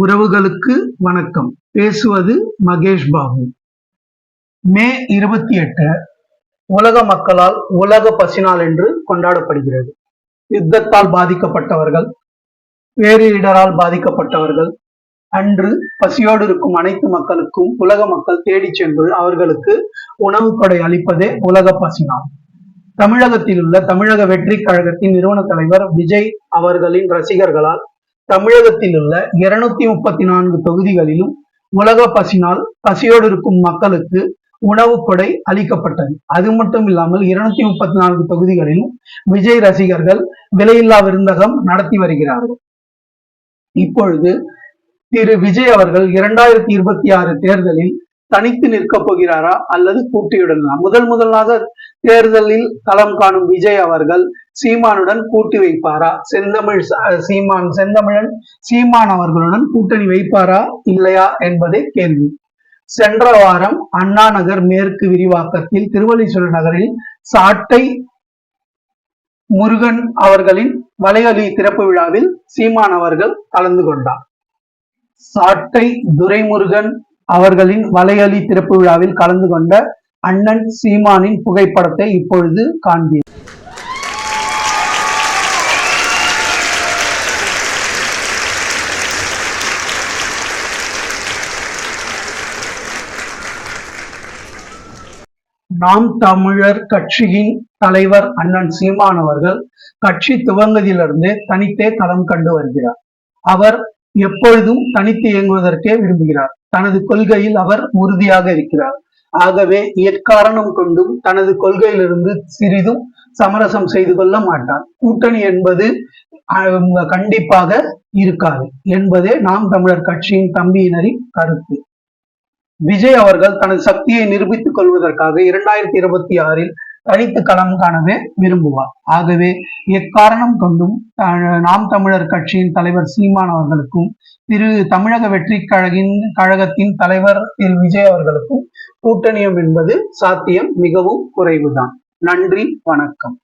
உறவுகளுக்கு வணக்கம். பேசுவது மகேஷ் பாபு. மே இருபத்தி எட்டு உலக மக்களால் உலக பசினால் என்று கொண்டாடப்படுகிறது. யுத்தத்தால் பாதிக்கப்பட்டவர்கள் பேரிடரால் பாதிக்கப்பட்டவர்கள் அன்று பசியோடு இருக்கும் அனைத்து மக்களுக்கும் உலக மக்கள் தேடி சென்று அவர்களுக்கு உணவு கொடை அளிப்பதே உலக பசினால் தமிழகத்தில் உள்ள தமிழக வெற்றி கழகத்தின் நிறுவன தலைவர் விஜய் அவர்களின் ரசிகர்களால் தமிழகத்தில் உள்ள இருநூத்தி முப்பத்தி நான்கு தொகுதிகளிலும் உலக பசினால் பசியோடு இருக்கும் மக்களுக்கு உணவு கொடை அளிக்கப்பட்டது. அது மட்டும் இல்லாமல் இருநூத்தி முப்பத்தி நான்கு தொகுதிகளிலும் விஜய் ரசிகர்கள் விலையில்லா விருந்தகம் நடத்தி வருகிறார்கள். இப்பொழுது திரு விஜய் அவர்கள் இரண்டாயிரத்தி இருபத்தி ஆறு தேர்தலில் தனித்து நிற்கப் போகிறாரா அல்லது கூட்டியுடனா முதல் முதலாக தேர்தலில் களம் காணும் விஜய் அவர்கள் சீமானுடன் கூட்டி வைப்பாரா? செந்தமிழ் சீமான் செந்தமிழன் சீமான் அவர்களுடன் கூட்டணி வைப்பாரா? இல்லையா என்பதே கேள்வி. சென்ற வாரம் அண்ணா நகர் மேற்கு விரிவாக்கத்தில் திருவள்ளீஸ்வரர் நகரில் சாட்டை முருகன் அவர்களின் வலையொலி திறப்பு விழாவில் சீமான் அவர்கள் கலந்து கொண்டார். சாட்டை துரைமுருகன் அவர்களின் வலையொலி திறப்பு விழாவில் கலந்து கொண்ட அண்ணன் சீமானின் புகைப்படத்தை இப்பொழுது காண்பீர். நாம் தமிழர் கட்சியின் தலைவர் அண்ணன் சீமான் அவர்கள் கட்சி துவங்குவதிலிருந்தே தனித்தே களம் கண்டு வருகிறார். அவர் எப்பொழுதும் தனித்து இயங்குவதற்கே விரும்புகிறார். தனது கொள்கையில் அவர் உறுதியாக இருக்கிறார். ஆகவே எக்காரணம் கொண்டும் தனது கொள்கையிலிருந்து சிறிதும் சமரசம் செய்து கொள்ள மாட்டார். கூட்டணி என்பது அஹ், கண்டிப்பாக இருக்காது என்பதே நாம் தமிழர் கட்சியின் தம்பியினரின் கருத்து. விஜய் அவர்கள் தனது சக்தியை நிரூபித்துக் கொள்வதற்காக இரண்டாயிரத்தி இருபத்தி ஆறில் தனித்து களம் காணவே விரும்புவார். ஆகவே எக்காரணம் கொண்டும் நாம் தமிழர் கட்சியின் தலைவர் சீமான் அவர்களுக்கும் திரு தமிழக வெற்றி கழகின் கழகத்தின் தலைவர் திரு விஜய் அவர்களுக்கும் கூட்டணியம் என்பது சாத்தியம் மிகவும் குறைவுதான். நன்றி வணக்கம்.